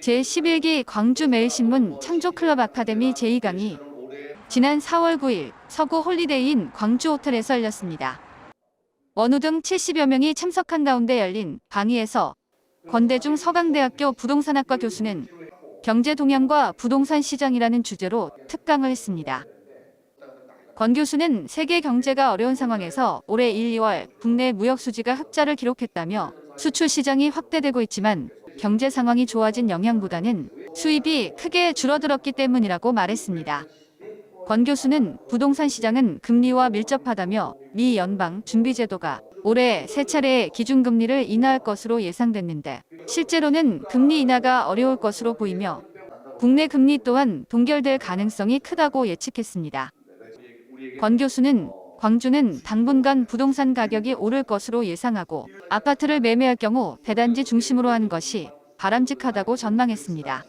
제11기 광주매일신문 창조클럽 아카데미 제2강이 지난 4월 9일 서구 홀리데이인 광주 호텔에서 열렸습니다. 원우 등 70여 명이 참석한 가운데 열린 강의에서 권대중 서강대학교 부동산학과 교수는 경제 동향과 부동산 시장이라는 주제로 특강을 했습니다. 권 교수는 세계 경제가 어려운 상황에서 올해 1, 2월 국내 무역 수지가 흑자를 기록했다며 수출 시장이 확대되고 있지만 경제 상황이 좋아진 영향보다는 수입이 크게 줄어들었기 때문이라고 말했습니다. 권 교수는 부동산 시장은 금리와 밀접하다며 미 연방 준비제도가 올해 세 차례 기준금리를 인하할 것으로 예상됐는데 실제로는 금리 인하가 어려울 것으로 보이며 국내 금리 또한 동결될 가능성이 크다고 예측했습니다. 권 교수는 광주는 당분간 부동산 가격이 오를 것으로 예상하고 아파트를 매매할 경우 배단지 중심으로 한 것이 바람직하다고 전망했습니다.